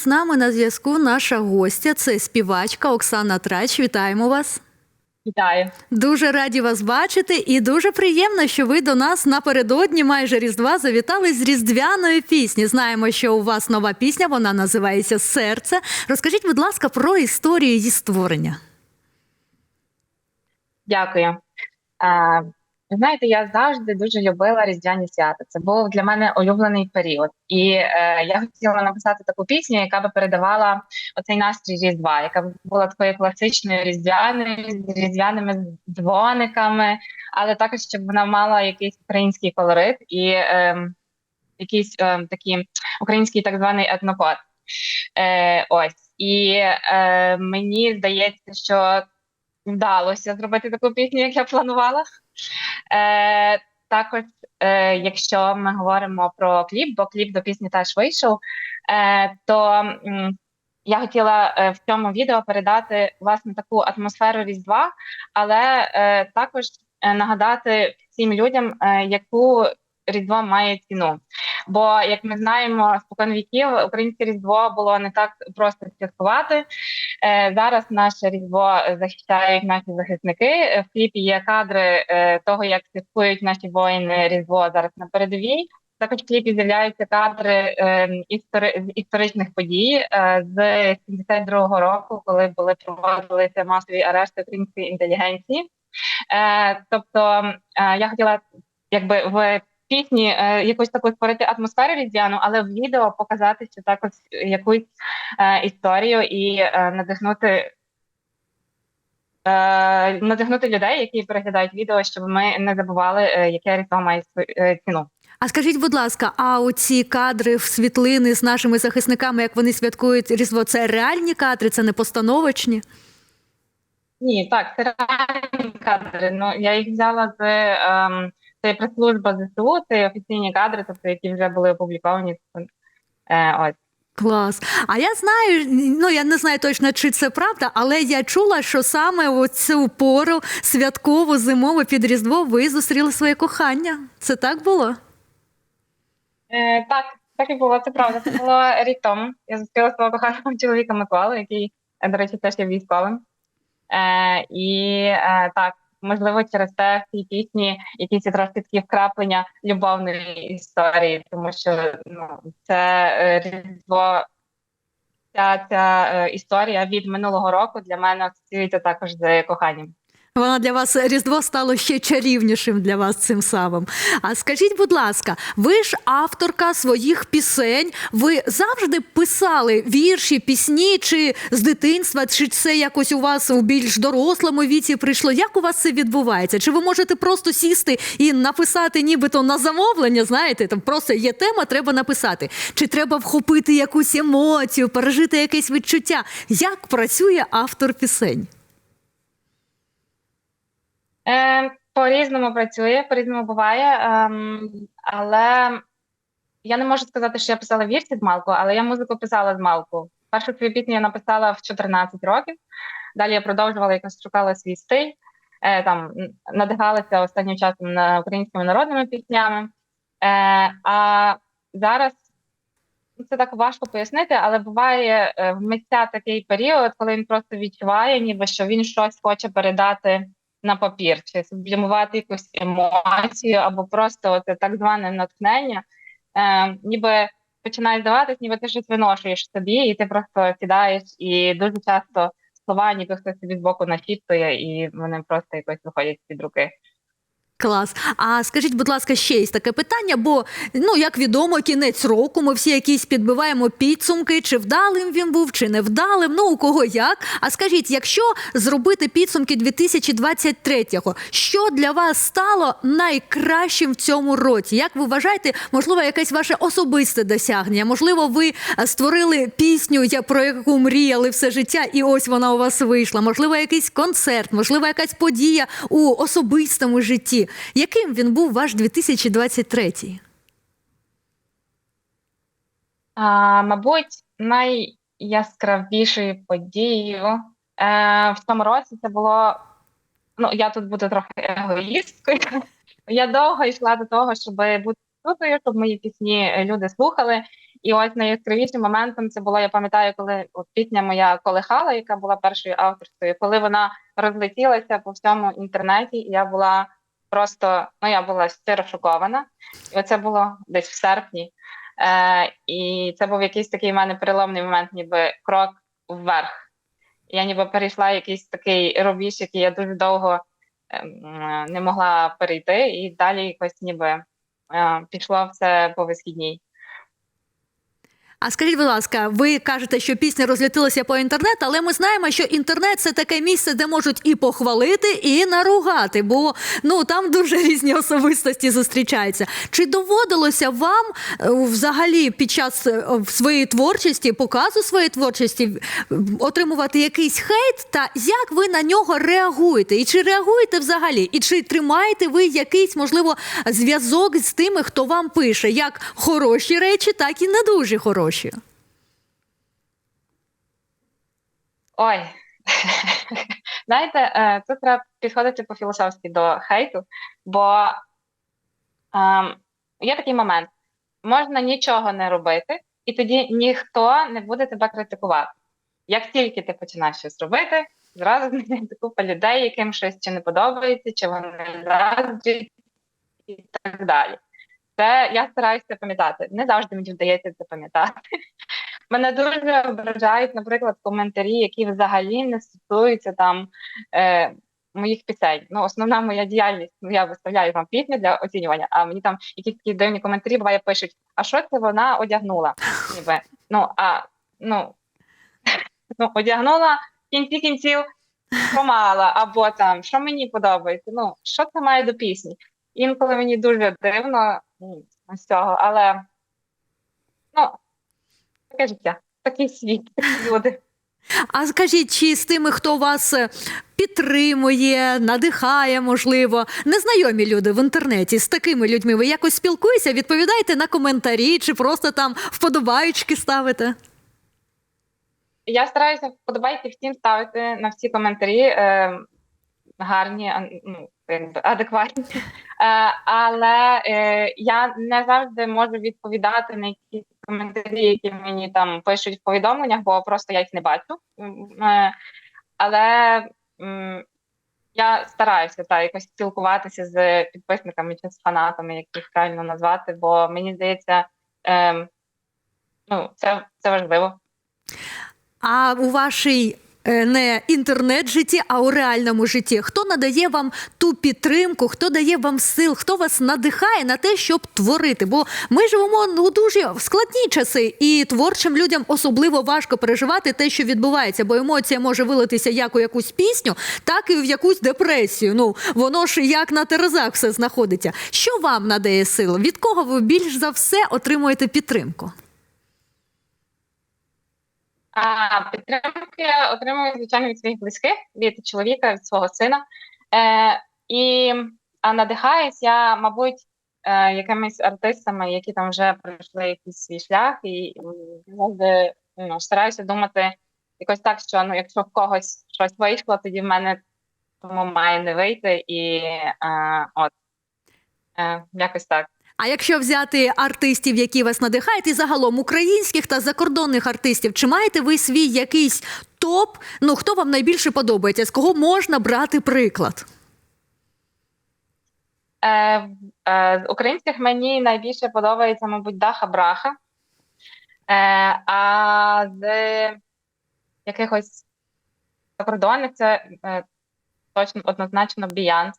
З нами на зв'язку наша гостя, це співачка Оксана Трач. Вітаємо вас. Вітаю. Дуже раді вас бачити, і дуже приємно, що ви до нас напередодні майже Різдва завітали з різдвяної пісні. Знаємо, що у вас нова пісня, вона називається Серце. Розкажіть, будь ласка, про історію її створення. Дякую. Знаєте, я завжди дуже любила різдвяні свята. Це був для мене улюблений період. І е, я хотіла написати таку пісню, яка би передавала оцей настрій Різдва, яка б була такою класичною різдвяною, з різдвяними дзвониками, але також щоб вона мала якийсь український колорит і е, якийсь е, такий український так званий етнокод. Е, ось. І е, мені здається, що вдалося зробити таку пісню, як я планувала. Е, також, е, якщо ми говоримо про кліп, бо кліп до пісні теж вийшов, е, то я хотіла е, в цьому відео передати власне таку атмосферу Різдва, але е, також е, нагадати всім людям, е, яку Різдво має ціну. Бо, як ми знаємо, спокон віків українське різдво було не так просто святкувати. Е, зараз наше різдво захищають наші захисники. В кліпі є кадри е, того, як святкують наші воїни різдво зараз на передовій. Також в кліпі з'являються кадри е, істори- з історичних подій з 72-го року, коли були проводилися масові арешти української інтелігенції. Тобто я хотіла якби в пісні е, якусь таку створити атмосферу різдвяну, але в відео показати ще також якусь е, історію і е, надихнути. Надихнути людей, які переглядають відео, щоб ми не забували, яке різдво має ціну. А скажіть, будь ласка, а оці кадри в світлини з нашими захисниками, як вони святкують Різдво, це реальні кадри, це не постановочні? Ні, так, це реальні кадри. Ну я їх взяла з ем, це прес-служба ЗСУ, це офіційні кадри, тобто які вже були опубліковані. Е, ось. Клас. А я знаю, ну я не знаю точно, чи це правда, але я чула, що саме у цю пору святкову зимову під Різдво ви зустріли своє кохання. Це так було? Е, так, так і було, це правда. Це було рік тому. Я зустріла свого коханого чоловіка Миколу, який, е, до речі, теж є військовим. Е, і е, так, можливо, через те в цій пісні якісь трошки такі вкраплення любовної історії, тому що ну, це е, різдво. Ця, ця е, історія від минулого року для мене асоціюється також з коханням. Вона для вас Різдво стало ще чарівнішим для вас цим самим. А скажіть, будь ласка, ви ж авторка своїх пісень. Ви завжди писали вірші, пісні, чи з дитинства, чи це якось у вас у більш дорослому віці прийшло? Як у вас це відбувається? Чи ви можете просто сісти і написати, нібито на замовлення? Знаєте, там просто є тема, треба написати. Чи треба вхопити якусь емоцію, пережити якесь відчуття? Як працює автор пісень? Е, по-різному працює, по-різному буває, ем, але я не можу сказати, що я писала вірші з малку, але я музику писала з малку. Першу свою пісню я написала в 14 років. Далі я продовжувала якось шукала свій стиль, е, там надихалася останнім часом на українськими народними піснями. Е, а зараз ну, це так важко пояснити, але буває в митця такий період, коли він просто відчуває, ніби що він щось хоче передати на папір, чи сублімувати якусь емоцію, або просто от так зване натхнення, е, ніби починає здаватись, ніби ти щось виношуєш собі, і ти просто сідаєш, і дуже часто слова, ніби хтось собі збоку нашіптує, і вони просто якось виходять з-під руки. Клас. А скажіть, будь ласка, ще є таке питання, бо ну як відомо, кінець року ми всі якісь підбиваємо підсумки, чи вдалим він був, чи невдалим. Ну у кого як. А скажіть, якщо зробити підсумки 2023-го, що для вас стало найкращим в цьому році? Як ви вважаєте, можливо, якесь ваше особисте досягнення? Можливо, ви е, створили пісню, про яку мріяли все життя, і ось вона у вас вийшла. Можливо, якийсь концерт, можливо, якась подія у особистому житті. Яким він був ваш 2023? А, мабуть, найяскравішою подією е, в цьому році це було. Ну, я тут буду трохи егоїсткою. Я довго йшла до того, щоб бути розкрутую, щоб мої пісні люди слухали. І ось найяскравішим моментом це було, я пам'ятаю, коли от пісня моя колихала, яка була першою авторською, коли вона розлетілася по всьому інтернеті, і я була просто ну я була щиро шокована. І оце було десь в серпні. Е, І це був якийсь такий в мене переломний момент, ніби крок вверх. Я ніби перейшла якийсь такий рубіж, який я дуже довго е, не могла перейти, і далі якось ніби е, пішло все по висхідній. А скажіть, будь ласка, ви кажете, що пісня розлітилася по інтернету, але ми знаємо, що інтернет це таке місце, де можуть і похвалити, і наругати, бо ну там дуже різні особистості зустрічаються. Чи доводилося вам е, взагалі під час е, своєї творчості, показу своєї творчості е, отримувати якийсь хейт? Та як ви на нього реагуєте? І чи реагуєте взагалі? І чи тримаєте ви якийсь можливо зв'язок з тими, хто вам пише, як хороші речі, так і не дуже хороші? Ой, знаєте, е, тут треба підходити по-філософськи до хейту, бо ем, є такий момент: можна нічого не робити, і тоді ніхто не буде тебе критикувати. Як тільки ти починаєш щось робити, зразу знайдеться купа людей, яким щось чи не подобається, чи вони зраджують і так далі. Це я стараюся пам'ятати. Не завжди мені вдається це пам'ятати. Мене дуже ображають, наприклад, коментарі, які взагалі не стосуються там е, моїх пісень. Ну, основна моя діяльність, ну я виставляю вам пісню для оцінювання, а мені там якісь такі дивні коментарі буває пишуть: а що це вона одягнула? Ніби ну а ну, ну одягнула в кінці кінців помала, або там що мені подобається. Ну, що це має до пісні? Інколи мені дуже дивно з цього, але ну таке життя, такий світ, люди. А скажіть, чи з тими, хто вас е, підтримує, надихає, можливо, незнайомі люди в інтернеті з такими людьми ви якось спілкуєтеся, відповідаєте на коментарі, чи просто там вподобаючки ставите? Я стараюся вподобайки всім ставити на всі коментарі е, гарні, ну, адекватні. Е, але е, я не завжди можу відповідати на якісь коментарі, які мені там пишуть в повідомленнях, бо просто я їх не бачу. Е, але я стараюся так, якось спілкуватися з підписниками чи з фанатами, як їх правильно назвати, бо мені здається, е, ну, це, це важливо. А у вашій не інтернет-житті, а у реальному житті, хто надає вам ту підтримку, хто дає вам сил, хто вас надихає на те, щоб творити? Бо ми живемо ну дуже складні часи, і творчим людям особливо важко переживати те, що відбувається, бо емоція може вилитися як у якусь пісню, так і в якусь депресію. Ну воно ж як на терезах все знаходиться. Що вам надає сил? Від кого ви більш за все отримуєте підтримку? А підтримки отримую, звичайно, від своїх близьких, від чоловіка, від свого сина. Е, і а надихаюсь я, мабуть, е, якимись артистами, які там вже пройшли якийсь свій шлях, і завжди ну, стараюся думати якось так, що ну, якщо в когось щось вийшло, тоді в мене тому має не вийти. І е, от е, якось так. А якщо взяти артистів, які вас надихають, і загалом українських та закордонних артистів, чи маєте ви свій якийсь топ? Ну хто вам найбільше подобається? З кого можна брати приклад? Е, е, з українських мені найбільше подобається, мабуть, Даха Браха. Е, а з якихось закордонних це е, точно однозначно Біянс.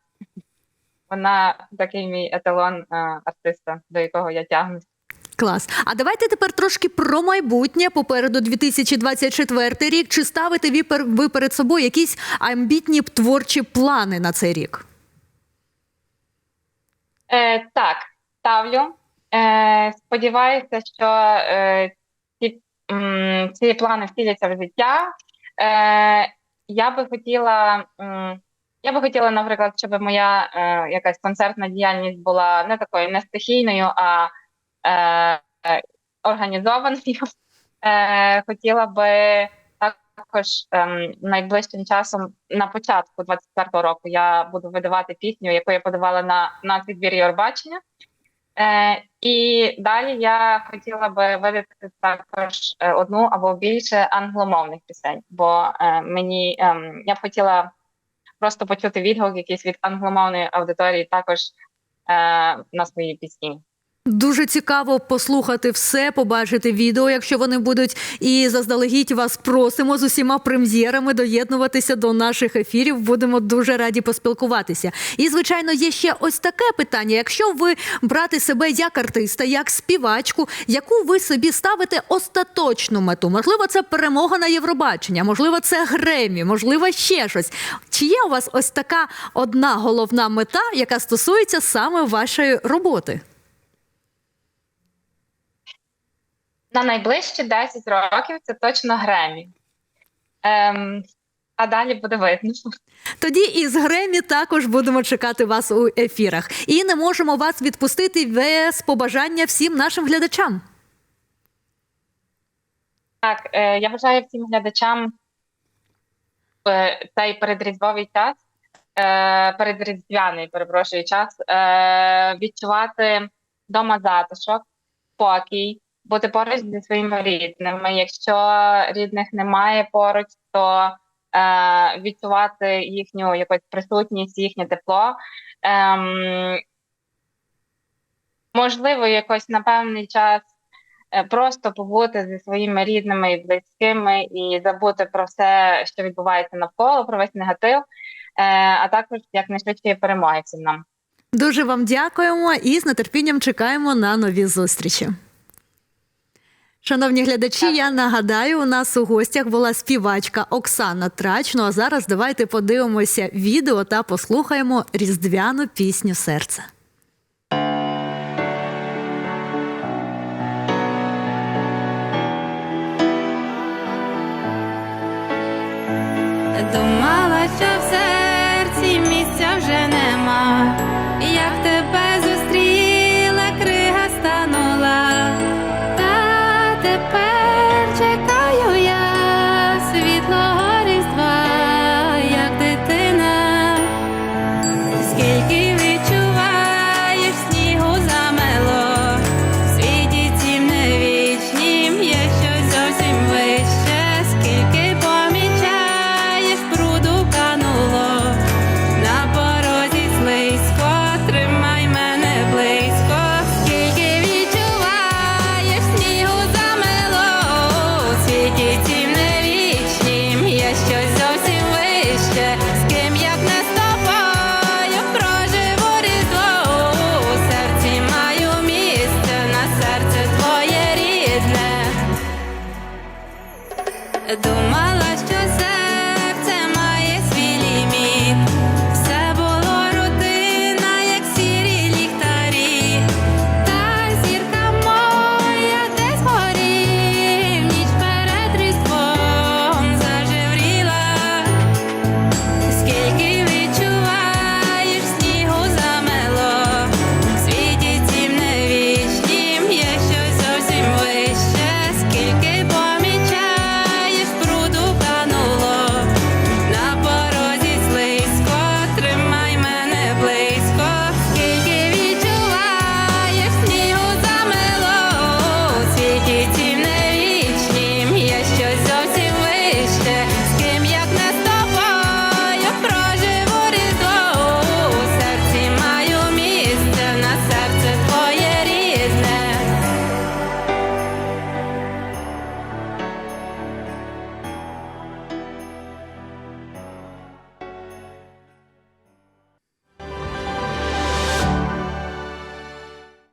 Вона такий мій еталон е, артиста, до якого я тягнусь. Клас. А давайте тепер трошки про майбутнє. Попереду 2024 рік. Чи ставите ви ви перед собою якісь амбітні творчі плани на цей рік? Е, так, ставлю. Е, сподіваюся, що е, ці, м, ці плани втіляться в життя. Е, я би хотіла, м, я би хотіла, наприклад, щоб моя е, якась концертна діяльність була не такою не стихійною, а е, е, організованою. Е, хотіла би також ем, найближчим часом на початку 24-го року я буду видавати пісню, яку я подавала на, на підбір Євробачення. Е, і далі я хотіла би видати також е, одну або більше англомовних пісень, бо е, мені ем, я б хотіла просто почути відгук якийсь від англомовної аудиторії також е, на свої пісні. Дуже цікаво послухати все, побачити відео, якщо вони будуть. І заздалегідь вас просимо з усіма прем'єрами доєднуватися до наших ефірів. Будемо дуже раді поспілкуватися. І звичайно, є ще ось таке питання: якщо ви брати себе як артиста, як співачку, яку ви собі ставите остаточну мету? Можливо, це перемога на Євробачення, можливо, це Гремі, можливо, ще щось. Чи є у вас ось така одна головна мета, яка стосується саме вашої роботи? На найближчі 10 років це точно Гремі. Ем, а далі буде видно. Тоді із Гремі також будемо чекати вас у ефірах. І не можемо вас відпустити без побажання всім нашим глядачам. Так, е, я бажаю всім глядачам е, цей передріздвовий час, е, передріздвяний, перепрошую, час, е, відчувати вдома затишок, спокій, бути поруч зі своїми рідними. Якщо рідних немає поруч, то е, відчувати їхню якусь присутність, їхнє тепло. Ем, можливо, якось на певний час е, просто побути зі своїми рідними і близькими і забути про все, що відбувається навколо, про весь негатив, е, а також якнайшвидше перемоги всім нам. Дуже вам дякуємо і з нетерпінням чекаємо на нові зустрічі. Шановні глядачі, Так. я нагадаю, у нас у гостях була співачка Оксана Трач. Ну а зараз давайте подивимося відео та послухаємо різдвяну пісню серце. Думала, що в серці місця вже нема, як тебе серце твоє рідне. Думала,